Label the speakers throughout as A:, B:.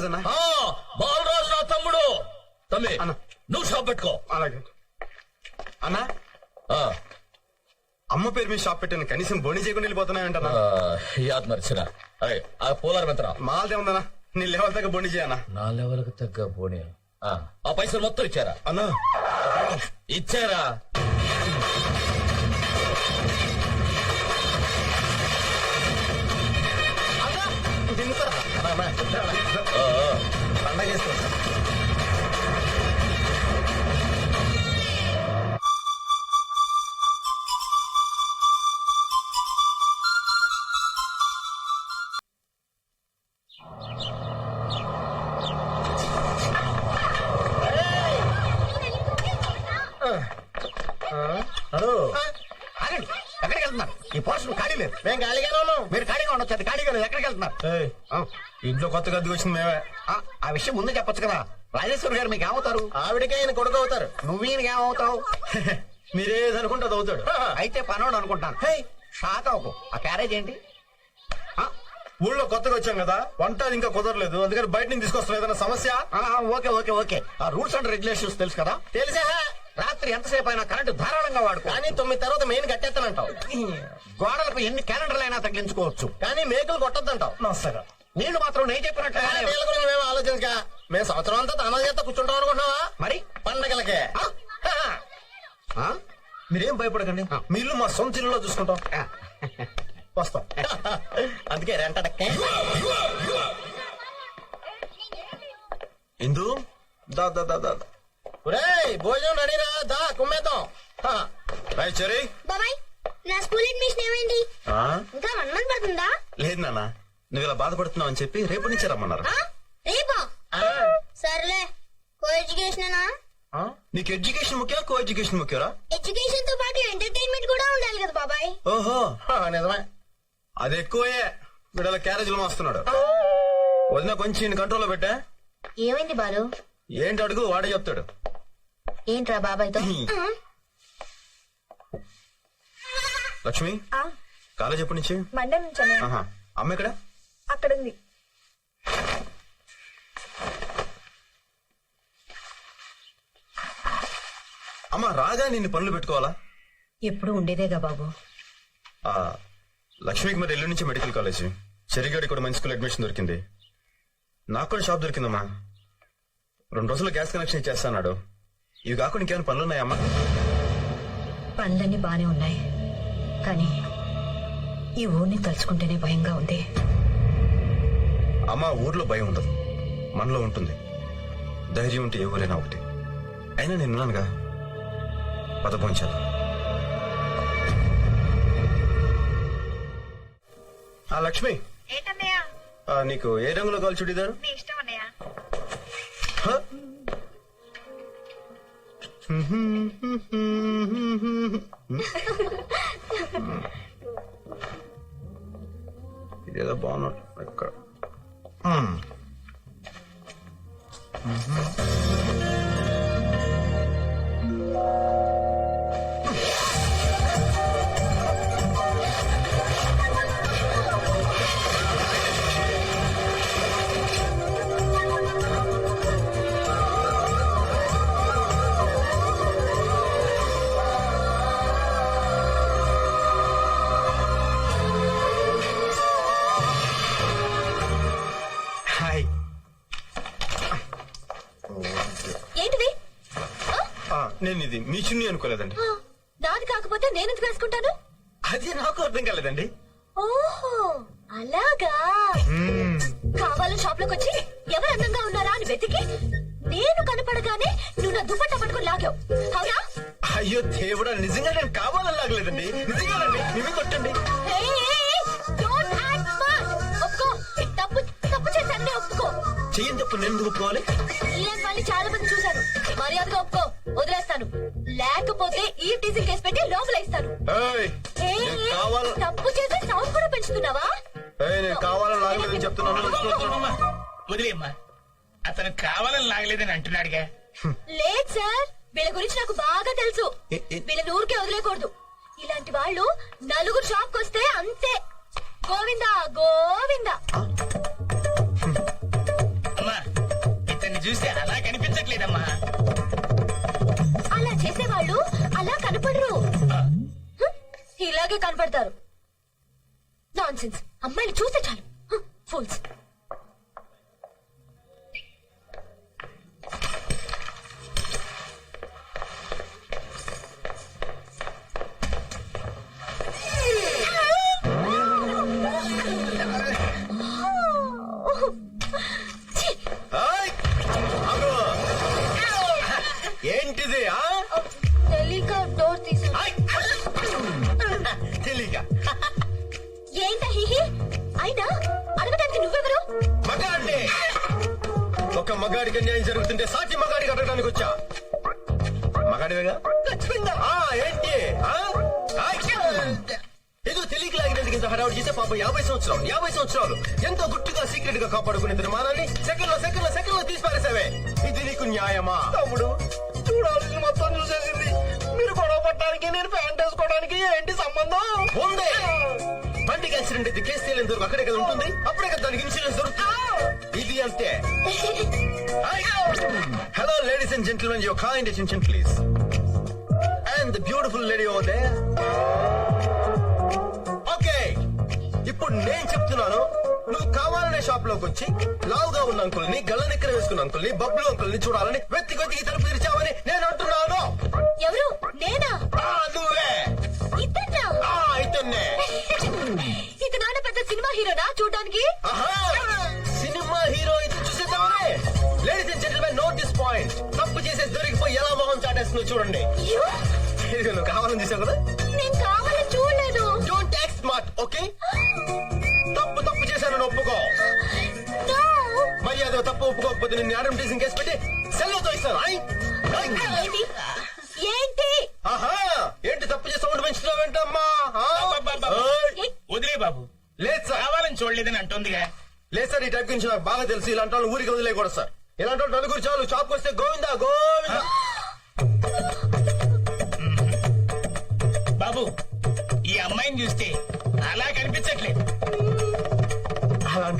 A: బాలరాజు అన్న
B: బాలరాజు నా తమ్ముడు. తమ్మి
A: అన్న.
B: నువ్వు షాప్ పెట్టుకో.
A: అలాగే. అన్న? అమ్మ పేరు మీద షాప్ పెట్టాను కనీసం బోని చేయకుండా వెళ్ళిపోతున్నాయంటన్నా.
B: ఆ, యాద్ అరే ఆ పోలార్ ఎంతరా
A: మాలదే ఉందన్నా. నీ లెవెల్ దగ్గర బోని చేయన్నా.
B: నా లెవెల్కి తగ్గ ఆ, ఆ పైసలు మొత్తం ఇచ్చారా?
A: అన్నా.
B: ఇచ్చారా?
C: ఈ ఖాళీ లేదు. మేము ఖాళీగానే ఉన్నాం. మీరు ఖాళీగా ఉండొచ్చు అది ఖాళీగా లేదు ఎక్కడికి వెళ్తున్నారు?
A: ఇంట్లో కొత్తగా వచ్చింది మేమే.
C: ఆ, విషయం ముందు చెప్పొచ్చు కదా. రాజేశ్వరి గారు మీకు ఏమవుతారు?
A: ఆవిడకే ఆయన కొడుకు అవుతారు.
C: నువ్వు ఈయనకి ఏమవుతావు?
A: మీరేది అనుకుంటే అది అవుతాడు.
C: అయితే పనోడు అనుకుంటాను. హే. షాక్ అవ్వకు. ఆ క్యారేజ్ ఏంటి?
A: ఊళ్ళో కొత్తగా వచ్చాం కదా వంట ఇంకా కుదరలేదు. అందుకని బయట నుంచి తీసుకొస్తాం ఏదైనా సమస్య?
C: Okay okay okay. ఆ రూల్స్ అండ్ రెగ్యులేషన్స్ తెలుసు కదా?
A: తెలిసా?
C: రాత్రి ఎంతసేపు అయినా కరెంటు ధారాళంగా వాడుకో.
A: కానీ తొమ్మిది తర్వాత మెయిన్ కట్టేస్తానంటావు.
C: గోడలకు ఎన్ని క్యాలెండర్లు అయినా తగిలించుకోవచ్చు.
A: కానీ మేకలు కొట్టద్దంటావు. నమస్కారం
C: నీళ్ళు మాత్రం నేను చెప్పినట్టు
A: వీళ్ళ గురించి మేము ఆలోచించగా మేము సంవత్సరం అంతా తన చేత కూర్చుంటాం అనుకుంటున్నావా?
C: మరి?
A: పండగలకే. మీరేం భయపడకండి. మీ ఇల్లు మా సొంత ఇల్లులో చూసుకుంటాం. వస్తాం. అందుకే రెంటడక్కే ఇందు దా దా దా దా. ఒరేయ్ భోజనం రెడీరా దా కుమ్మేద్దాం. రాయ్ చెరీ
D: బాబాయ్ నా స్కూల్ అడ్మిషన్ ఏమైంది? ఇంకా వన్ మంత్ పడుతుందా?
A: లేదు నాన్న నువ్వు ఇలా బాధపడుతున్నావు అని చెప్పి రేపు నుంచి రమ్మన్నారు?
D: రేపా? సర్లే కో ఎడ్యుకేషన్
A: నీకు ఎడ్యుకేషన్ ముఖ్యం కో ఎడ్యుకేషన్ ముఖ్యరా
D: ఎడ్యుకేషన్తో పాటు ఎంటర్టైన్మెంట్ కూడా ఉండాలి కదా బాబాయ్.
A: ఓహో నిజమే. అది ఎక్కువే వీడల క్యారేజీలు మోస్తున్నాడు. వదిన కొంచెం కంట్రోల్లో పెట్టా.
D: ఏమైంది బాలు?
A: ఏంటి అడుగు వాడే చెప్తాడు.
D: ఏంట్రా బాబాయ్తో
A: లక్ష్మి? కాలేజ్ ఎప్పటి నుంచి?
E: మండే నుంచి అన్నయ్య.
A: ఆహా. అమ్మ ఎక్కడ?
E: అక్కడ ఉంది
A: అమ్మ రాగా నిన్ను పనులు పెట్టుకోవాలా?
E: ఎప్పుడు ఉండేదేగా బాబు.
A: ఆ, లక్ష్మికి మరి ఎల్లుండి నుంచి మెడికల్ కాలేజ్. చెరిగాడి కూడా మంచి స్కూల్ అడ్మిషన్ దొరికింది. నాకు కూడా షాప్ దొరికిందమ్మా. రెండు రోజులు గ్యాస్ కనెక్షన్ ఇచ్చేస్తాడు ఇవి కాకుండా ఇంకేమైనా పనులు ఉన్నాయమ్మా?
E: పనులన్నీ బానే ఉన్నాయి. కానీ ఈ ఊరిని తలుచుకుంటేనే భయంగా ఉంది.
A: అమ్మ ఊర్లో భయం ఉండదు. మనలో ఉంటుంది. ధైర్యం ఉంటే ఏ ఊరైనా ఒకటి. అయినా నేను ఉన్నానుగా. పదపోంచాలి ఆ లక్ష్మి. నీకు ఏ రంగులో కావాలి చుడిదారు? ఇదేదో బాగున్నట్టు ఎక్కడ ఇది మీ చున్నీ అనుకోలేదండి.
D: నాది కాకపోతే నేను వేసుకుంటాను?
A: అది నాకు అర్థం కాలేదండి.
D: ఓహో అలాగా. కావాలని షాప్లోకి వచ్చి ఎవరు అందంగా ఉన్నారా అని వెతికి నేను కనపడగానే నువ్వు నా దుప్పట్ట పట్టుకుని లాగావు. అవునా?
A: అయ్యో దేవుడా నిజంగా నేను కావాలని లాగలేదండి? నిజంగానండి మేమే కొట్టండి. చెయ్యని తప్పు నేను ఒప్పుకోవాలి?
D: ఇలాంటి వాళ్ళని చాలా మంది చూశాను మర్యాదగా ఒప్పుకో. లేకపోతే ఈ డీజిల్ కేసు పెట్టి లోపల ఇస్తాను. తప్పు చేసి సౌండ్ కూడా పెంచుతున్నావా?
F: అతను కావాలని లాగలేదని అంటున్నాడుగా.
D: లేదు సార్ వీళ్ళ గురించి నాకు బాగా తెలుసు. వీళ్ళని ఊరికే వదిలేకూడదు. ఇలాంటి వాళ్ళు నలుగురు షాప్ వస్తే అంతే. గోవిందా గోవిందా. అమ్మా
A: ఇతన్ని చూస్తే అలా కనిపించట్లేదమ్మా.
D: చేసేవాళ్ళు అలా కనపడరు.
A: ఇలాగే కనపడతారు.
D: నాన్సెన్స్ అమ్మాయిని చూస్తే చాలు. ఫుల్స్ ఏంటిది? ఆ? అయినా అడగడానికి నువ్వెవరు?
A: మగాడిని. ఒక మగాడికి అన్యాయం జరుగుతుంటే సాటి మగాడికి అడగడానికి వచ్చా? మగాడివేగా? ఆ, ఏంటి? ఆ? ఏదో తెలియక లాగినందుకు ఇంత హడావుడు చేసే పాప యాభై సంవత్సరాలు యాభై సంవత్సరాలు. ఎంతో గుట్టుగా సీక్రెట్గా కాపాడుకునే నిర్మాణాన్ని సెకండ్లో సెకండ్లో సెకండ్లో తీసి పారేసావే ఇది నీకు న్యాయమా? తమ్ముడు చూడాల్సింది మొత్తం చూసేసింది. మీరు గొడవ పట్టడానికి నేను ప్యాంట్ వేసుకోవడానికి ఏంటి సంబంధం? ఉంది బండికి యాక్సిడెంట్ అయితే కేసు తేలేంత వరకు అక్కడే కదా ఉంటుంది? అప్పుడే కదా దానికి ఇన్సూరెన్స్ దొరుకుతుంది. ఇది అంతే. Hello ladies and gentlemen your kind attention please and the beautiful lady over there okay ఇప్పుడు నేను చెప్తున్నాను నువ్వు కావాలనే షాప్లోకి వచ్చి లావుగా ఉన్న అంకుల్ని గల్లనెక్కర వేసుకున్న అంకుల్ని బబ్లు అంకుల్ని చూడాలని వెతికి వెతికి తలుపు తెరిచావని నేను అంటున్నాను.
D: ఎవరు? నేనా?
A: చాటేస్తుందో చూడండి? ఇదిగో నువ్వు కావాలని చూసావు కదా?
D: నేను కావాలని చూడలేదు.
A: డోంట్ యాక్ట్ స్మార్ట్ ఓకే తప్పు తప్పు చేశానని ఒప్పుకో. మరి అదో తప్పు ఒప్పుకోకపోతే నిన్ను యాడమ్ టీసింగ్ కేసు పెట్టి సెల్లతో ఇస్తాను ఐ?
D: ఏంటి?
A: ఆహా ఏంటి తప్పు చేసి సౌండ్ పెంచుతున్నావేంటమ్మా!
F: వదిలే బాబు.
A: లేదు సార్.
F: కావాలని చూడలేదని అంటుందిగా.
A: లేదు సార్ ఈ టైప్ గురించి నాకు బాగా తెలుసు ఇలాంటి వాళ్ళు ఊరికి వదిలేయకూడదు సార్. ఇలాంటి వాళ్ళు నలుగురు చాలు షాప్కి వస్తే గోవిందా గోవిందా?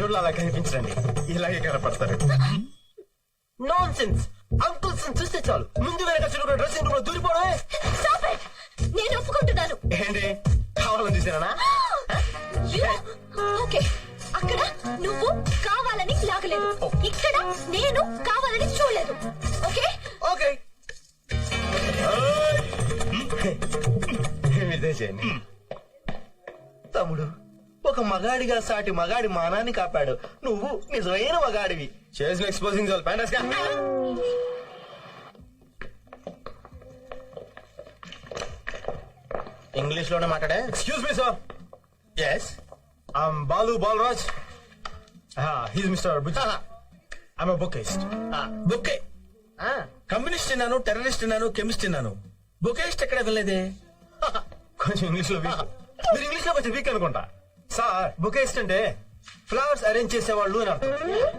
A: అలాంటి వాళ్ళు అలా కనిపించండి ఇలాగే కనపడతారు. నాన్ సెన్స్ అంకుల్స్ చూస్తే చాలు. ముందు వెనక చురుకు డ్రెస్సింగ్ రూమ్లో దూరిపోవడమే.
D: Stop it. నేను ఒప్పుకుంటున్నాను.
A: ఏంటి? కావాలని చూసానా?
D: You? ఓకే అక్కడ నువ్వు కావాలని లాగలేదు. ఇక్కడ నేను కావాలని చూడలేదు. ఓకే
A: ఓకే తమ్ముడు ఒక మగాడిగా సాటి మగాడి మానాన్ని కాపాడు. నువ్వు నిజమైన మగాడివి. చేసిన ఎక్స్పోజింగ్ ఇంగ్లీష్లోనే మాట్లాడే? Excuse me sir
F: yes
A: I'm Balu Balaraj he's mister Bujji I'm bookist
G: bouquet communist అన్నాను టెర్రరిస్ట్ అన్నాను కెమిస్ట్ అన్నాను బొకేస్ట్ ఎక్కడ వెళ్ళలేదే
A: కొంచెం ఇంగ్లీష్లో వీక్ మీరు ఇంగ్లీష్లో కొంచెం వీక్ అనుకుంటా. సార్ బుకేస్ట్ అంటే ఫ్లవర్స్ అరేంజ్ చేసేవాళ్ళు అని అర్థం.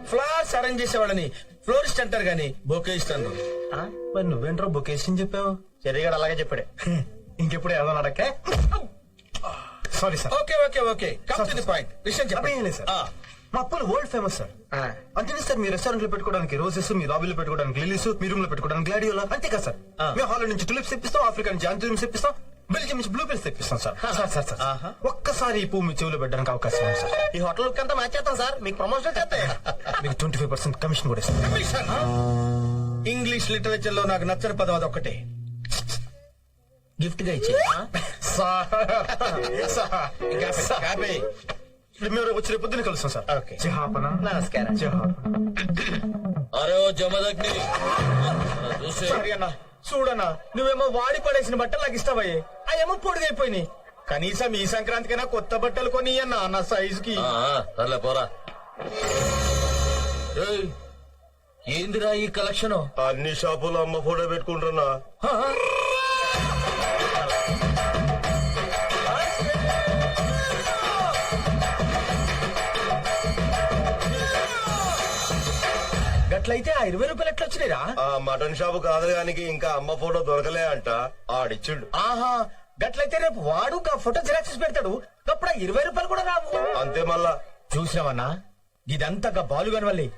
G: ఫ్లవర్స్ అరేంజ్ చేసేవాళ్ళని ఫ్లోరిస్ట్ అంటారు గాని బొకేస్ట్ అన్నారు
A: మరి నువ్వేంట్రో బుకేస్ట్ అని చెప్పావు? చెరిగాడు అలాగే చెప్పాడే. ఇంకెప్పుడు ఏదో అడక్కే? Sorry sir
G: okay okay okay. Come to the point విషయం
A: అదేం లేదు
G: చెప్పండి
A: సార్ మా అప్పులు వరల్డ్ ఫేమస్ సార్ అంతేనే సార్ మీ రెస్టారెంట్లో పెట్టుకోవడానికి రోజెస్ మీ లాబీలో పెట్టుకోవడానికి లిలీస్ మీ రూమ్లో పెట్టుకోవడానికి గ్లాడియోలా అంతే కదా సార్ మేము హాల్ నుంచి టులిప్స్ తెప్పిస్తాం ఆఫ్రికా నుంచి ఆంథూరిమ్స్ తెప్పిస్తాం. బెల్జియం నుంచి బ్లూ పిల్స్ తెప్పిస్తాం సార్. సార్ సార్ సార్ ఒక్కసారి ఈ పువ్వు మీ చెవులో పెట్టడానికి అవకాశం ఉంది సార్.
H: ఈ హోటల్ అంతా మార్చేస్తాం సార్. మీకు ప్రమోషన్ చేస్తే
A: మీకు ట్వంటీ ఫైవ్ పర్సెంట్ కమిషన్ కూడా ఇస్తాం.
G: ఇంగ్లీష్ లిటరేచర్లో నాకు నచ్చని పదం అది ఒక్కటే గిఫ్ట్గా ఇచ్చే.
A: ఇప్పుడు మేము వచ్చి రేపు పొద్దున్న కలుస్తాం సార్.
G: Okay.
A: జహాపన.
H: నమస్కారం.
A: జహాపన.
B: అరే ఓ జమదగ్ని.
G: చూడన్నా. నువ్వేమో వాడి పడేసిన బట్టలు నాకు ఇస్తావయ్యే. అవేమో పొడిగైపోయినాయి. కనీసం ఈ సంక్రాంతికైనా కొత్త బట్టలు కొని అన్న నా సైజుకి
B: సర్లే పోరా. ఏయ్, ఏందిరా ఈ కలెక్షన్?
H: అన్ని షాపులో అమ్మ ఫోటో పెట్టుకుంటున్నా.
G: గట్లయితే ఆ ఇరవై రూపాయలు ఎట్లా వచ్చినాయిరా
H: ఆ మటన్ షాపు కాదగానికి ఇంకా అమ్మ ఫోటో దొరకలే అంట. ఆడిచ్చిండు.
G: ఆహా గట్లయితే రేపు వాడు గా ఫోటో జిరాక్స్ పెడతాడు. అప్పుడు ఇరవై రూపాయలు కూడా రావు.
H: అంతే మళ్ళా.
G: చూసినావన్నా? ఇదంతా గా బాలుగాని వల్లే.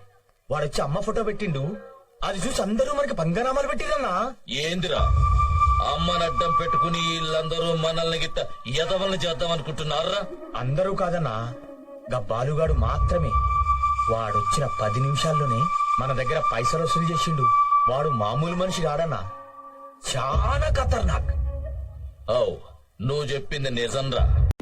G: వాడొచ్చి అమ్మ ఫోటో పెట్టిండు. అది చూసి అందరూ మనకి పంగనామాలు పెట్టిరన్నా
B: ఏందిరా? అమ్మని అడ్డం పెట్టుకుని వీళ్ళందరూ మనల్ని గిట్ట ఎదవల్ని చేద్దాం అనుకుంటున్నారా?
G: అందరూ కాదన్నా. గా బాలుగాడు మాత్రమే. వాడొచ్చిన పది నిమిషాల్లోనే మన దగ్గర పైసలు వసూలు చేసిండు. వాడు మామూలు మనిషి కాడన్నా చాలా ఖతర్నాక్.
B: ఓ నువ్వు చెప్పింది నిజంరా.